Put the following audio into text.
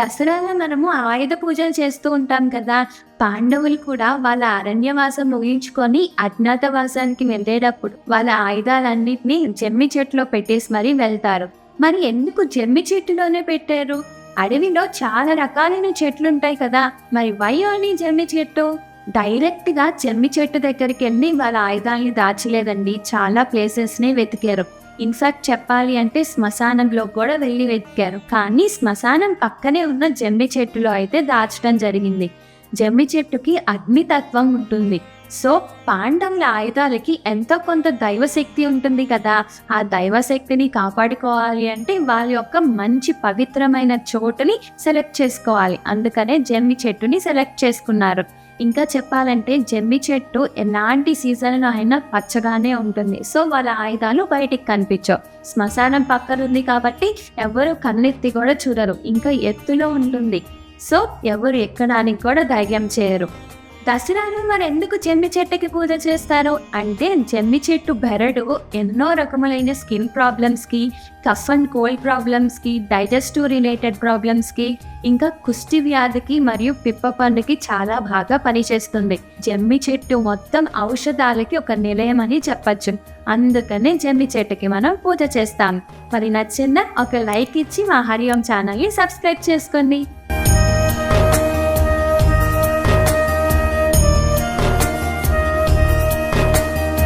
దసరాలో మనము ఆయుధ పూజలు చేస్తూ ఉంటాం కదా. పాండవులు కూడా వాళ్ళ అరణ్యవాసం ముగించుకొని అజ్ఞాతవాసానికి వెళ్ళేటప్పుడు వాళ్ళ ఆయుధాలన్నింటినీ జమ్మి చెట్టులో పెట్టేసి మరీ వెళ్తారు. మరి ఎందుకు జమ్మి చెట్టులోనే పెట్టారు? అడవిలో చాలా రకాలైన చెట్లు ఉంటాయి కదా. మరి వై ఓన్లీ జమ్మి చెట్టు? డైరెక్ట్గా జమ్మి చెట్టు దగ్గరికి వెళ్ళి వాళ్ళ ఆయుధాలని దాచలేదండి. చాలా ప్లేసెస్ని వెతికారు. ఇన్ఫాక్ట్ చెప్పాలి అంటే శ్మశానంలో కూడా వెళ్ళి వెతికారు. కానీ శ్మశానం పక్కనే ఉన్న జమ్మి చెట్టులో అయితే దాచడం జరిగింది. జమ్మి చెట్టుకి అగ్నితత్వం ఉంటుంది. సో పాండవుల ఆయుధాలకి ఎంతో కొంత దైవశక్తి ఉంటుంది కదా. ఆ దైవశక్తిని కాపాడుకోవాలి అంటే వాళ్ళ యొక్క మంచి పవిత్రమైన చోటుని సెలెక్ట్ చేసుకోవాలి. అందుకనే జమ్మి చెట్టుని సెలెక్ట్ చేసుకున్నారు. ఇంకా చెప్పాలంటే జమ్మి చెట్టు ఎలాంటి సీజన్లో అయినా పచ్చగానే ఉంటుంది. సో వాళ్ళ ఆయుధాలు బయటికి కనిపించవు. శ్మశానం పక్కన ఉంది కాబట్టి ఎవరు కన్నెత్తి కూడా చూడరు. ఇంకా ఎత్తులో ఉంటుంది. సో ఎవరు ఎక్కడానికి కూడా ధైర్యం చేయరు. దసరాలో మరి ఎందుకు జమ్మి చెట్టుకి పూజ చేస్తారు? అంటే జమ్మి చెట్టు బెరడు ఎన్నో రకములైన స్కిన్ ప్రాబ్లమ్స్కి కఫ్ అండ్ కోల్డ్ ప్రాబ్లమ్స్కి డైజెస్టివ్ రిలేటెడ్ ప్రాబ్లమ్స్కి ఇంకా కుష్టి వ్యాధికి మరియు పిప్ప పండుకి చాలా బాగా పనిచేస్తుంది. జమ్మి చెట్టు మొత్తం ఔషధాలకి ఒక నిలయం అని చెప్పచ్చు. అందుకనే జమ్మి చెట్టుకి మనం పూజ చేస్తాం. మరి నచ్చిందా ఒక లైక్ ఇచ్చి మా హరియం ఛానల్ని సబ్స్క్రైబ్ చేసుకోండి.